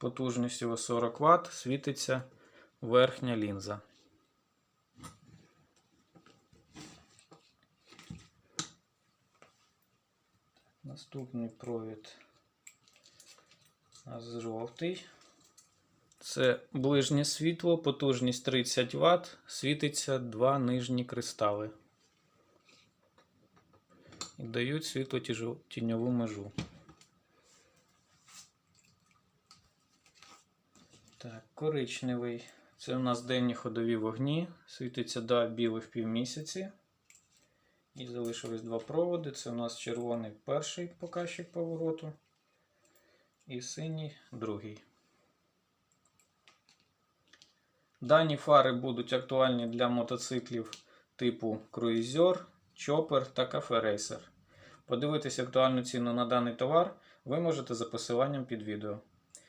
потужністю 40 Вт світиться верхня лінза. Наступний провід жовтий. Це ближнє світло, потужність 30 Вт, світиться два нижні кристали. І дають світло-тіньову межу. Так, коричневий. Це у нас денні ходові вогні. Світиться два білих півмісяці. І залишились два проводи. Це у нас червоний перший показчик повороту. І синій другий. Дані фари будуть актуальні для мотоциклів типу круїзер, чопер та кафе рейсер. Подивитися актуальну ціну на даний товар ви можете за посиланням під відео.